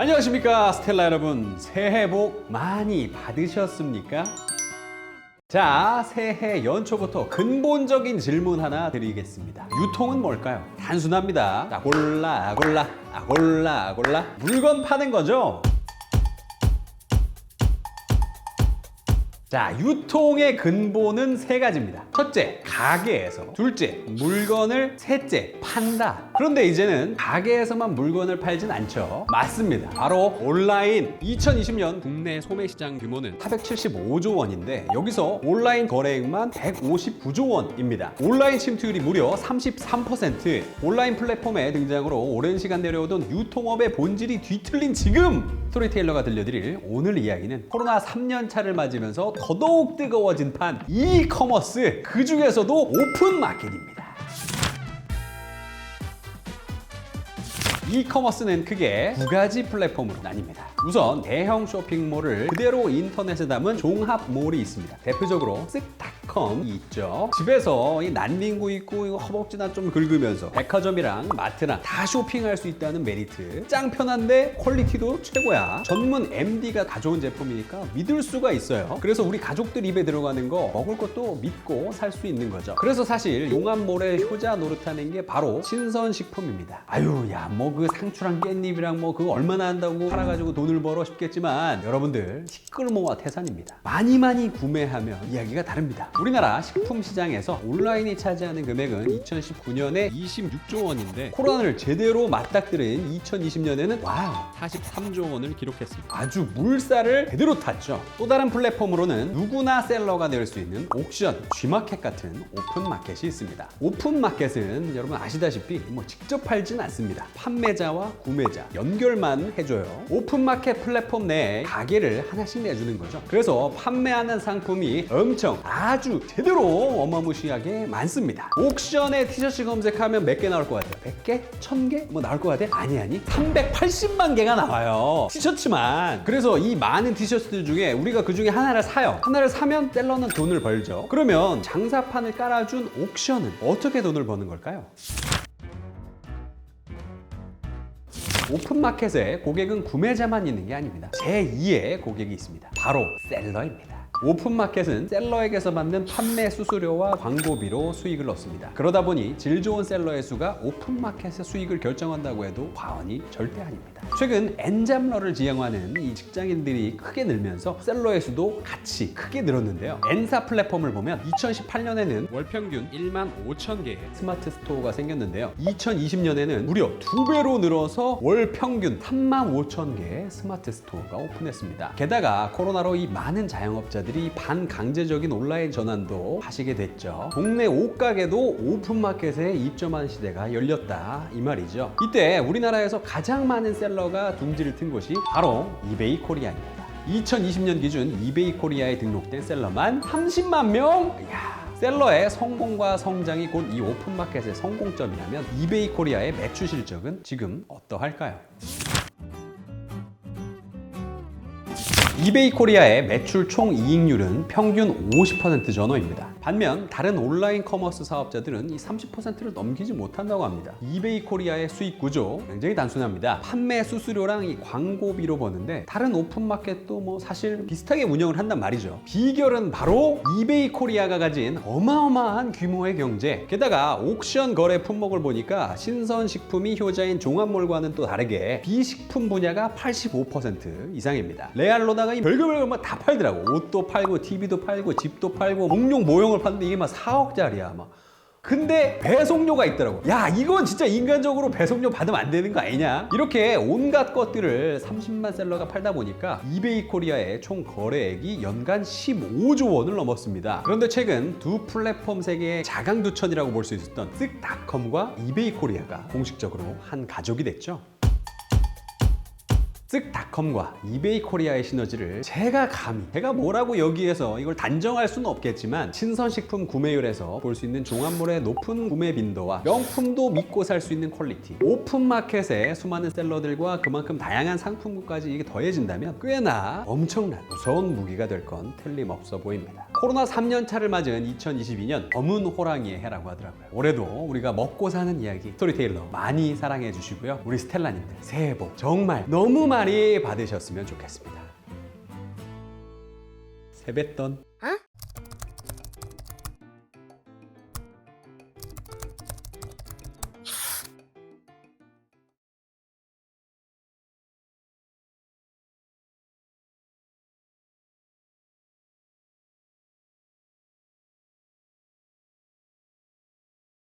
안녕하십니까 스텔라 여러분 새해 복 많이 받으셨습니까? 자 새해 연초부터 근본적인 질문 하나 드리겠습니다 유통은 뭘까요? 단순합니다 자, 골라 골라 아, 골라 골라 물건 파는 거죠? 자, 유통의 근본은 세 가지입니다. 첫째, 가게에서. 둘째, 물건을. 셋째, 판다. 그런데 이제는 가게에서만 물건을 팔진 않죠. 맞습니다. 바로 온라인. 2020년 국내 소매 시장 규모는 475조 원인데 여기서 온라인 거래액만 159조 원입니다. 온라인 침투율이 무려 33%. 온라인 플랫폼의 등장으로 오랜 시간 내려오던 유통업의 본질이 뒤틀린 지금 스토리테일러가 들려드릴 오늘 이야기는 코로나 3년 차를 맞으면서 더더욱 뜨거워진 판 이커머스 그 중에서도 오픈 마켓입니다. 이커머스는 크게 두 가지 플랫폼으로 나뉩니다. 우선 대형 쇼핑몰을 그대로 인터넷에 담은 종합몰이 있습니다. 대표적으로 쓱닷컴이 있죠. 집에서 이 난민구 있고 이거 허벅지나 좀 긁으면서 백화점이랑 마트랑 다 쇼핑할 수 있다는 메리트. 짱 편한데 퀄리티도 최고야. 전문 MD가 가져온 제품이니까 믿을 수가 있어요. 그래서 우리 가족들 입에 들어가는 거 먹을 것도 믿고 살 수 있는 거죠. 그래서 사실 용암몰의 효자 노릇하는 게 바로 신선식품입니다. 아유 야뭐 그 상추랑 깻잎이랑 뭐 그거 얼마나 한다고 팔아가지고 돈을 벌어 싶겠지만 여러분들 시끌모와 태산입니다. 많이 많이 구매하면 이야기가 다릅니다. 우리나라 식품 시장에서 온라인이 차지하는 금액은 2019년에 26조 원인데 코로나를 제대로 맞닥뜨린 2020년에는 와우 43조 원을 기록했습니다. 아주 물살을 제대로 탔죠. 또 다른 플랫폼으로는 누구나 셀러가 될수 있는 옥션, G마켓 같은 오픈 마켓이 있습니다. 오픈 마켓은 여러분 아시다시피 뭐 직접 팔진 않습니다. 판매 자와 구매자 연결만 해줘요. 오픈 마켓 플랫폼 내에 가게를 하나씩 내주는 거죠. 그래서 판매하는 상품이 엄청 아주 제대로 어마무시하게 많습니다. 옥션에 티셔츠 검색하면 몇 개 나올 것 같아요? 100개? 1000개? 뭐 나올 것 같아요? 아니 아니 380만 개가 나와요. 티셔츠만. 그래서 이 많은 티셔츠들 중에 우리가 그 중에 하나를 사요. 하나를 사면 셀러는 돈을 벌죠. 그러면 장사판을 깔아준 옥션은 어떻게 돈을 버는 걸까요? 오픈마켓에 고객은 구매자만 있는 게 아닙니다. 제2의 고객이 있습니다. 바로 셀러입니다. 오픈마켓은 셀러에게서 받는 판매 수수료와 광고비로 수익을 얻습니다. 그러다 보니 질 좋은 셀러의 수가 오픈마켓의 수익을 결정한다고 해도 과언이 절대 아닙니다. 최근 엔잡러를 지향하는 이 직장인들이 크게 늘면서 셀러의 수도 같이 크게 늘었는데요. 엔사 플랫폼을 보면 2018년에는 월 평균 1만 5천 개의 스마트 스토어가 생겼는데요. 2020년에는 무려 두 배로 늘어서 월 평균 3만 5천 개의 스마트 스토어가 오픈했습니다. 게다가 코로나로 이 많은 자영업자들 이 반강제적인 온라인 전환도 하시게 됐죠. 동네 옷가게도 오픈마켓에 입점한 시대가 열렸다 이 말이죠. 이때 우리나라에서 가장 많은 셀러가 둥지를 튼 곳이 바로 이베이 코리아입니다. 2020년 기준 이베이 코리아에 등록된 셀러만 30만 명? 이야. 셀러의 성공과 성장이 곧 이 오픈마켓의 성공점이라면 이베이 코리아의 매출 실적은 지금 어떠할까요? 이베이 코리아의 매출 총 이익률은 평균 50% 전후입니다. 반면 다른 온라인 커머스 사업자들은 이 30%를 넘기지 못한다고 합니다. 이베이 코리아의 수익 구조 굉장히 단순합니다. 판매 수수료랑 이 광고비로 버는데 다른 오픈마켓도 뭐 사실 비슷하게 운영을 한단 말이죠. 비결은 바로 이베이 코리아가 가진 어마어마한 규모의 경제. 게다가 옥션 거래 품목을 보니까 신선식품이 효자인 종합몰과는 또 다르게 비식품 분야가 85% 이상입니다. 레알로다가 이 별의별 것다 팔더라고. 옷도 팔고 TV도 팔고 집도 팔고 공룡 모형을 파는데 이게 막 4억짜리야 막. 근데 배송료가 있더라고. 야, 이건 진짜 인간적으로 배송료 받으면 안 되는 거 아니냐? 이렇게 온갖 것들을 30만 셀러가 팔다 보니까 이베이 코리아의 총 거래액이 연간 15조 원을 넘었습니다. 그런데 최근 두 플랫폼 세계의 자강두천이라고 볼 수 있었던 쓱닷컴과 이베이 코리아가 공식적으로 한 가족이 됐죠. 쓱닷컴과 이베이 코리아의 시너지를 제가 감히 제가 뭐라고 여기에서 이걸 단정할 수는 없겠지만 신선식품 구매율에서 볼 수 있는 종합몰의 높은 구매 빈도와 명품도 믿고 살 수 있는 퀄리티 오픈 마켓의 수많은 셀러들과 그만큼 다양한 상품군까지 이게 더해진다면 꽤나 엄청난 무서운 무기가 될 건 틀림없어 보입니다 코로나 3년 차를 맞은 2022년 검은 호랑이의 해라고 하더라고요. 올해도 우리가 먹고 사는 이야기 스토리테일러 많이 사랑해 주시고요. 우리 스텔라님들 새해 복 정말 너무 많이 받으셨으면 좋겠습니다. 세뱃돈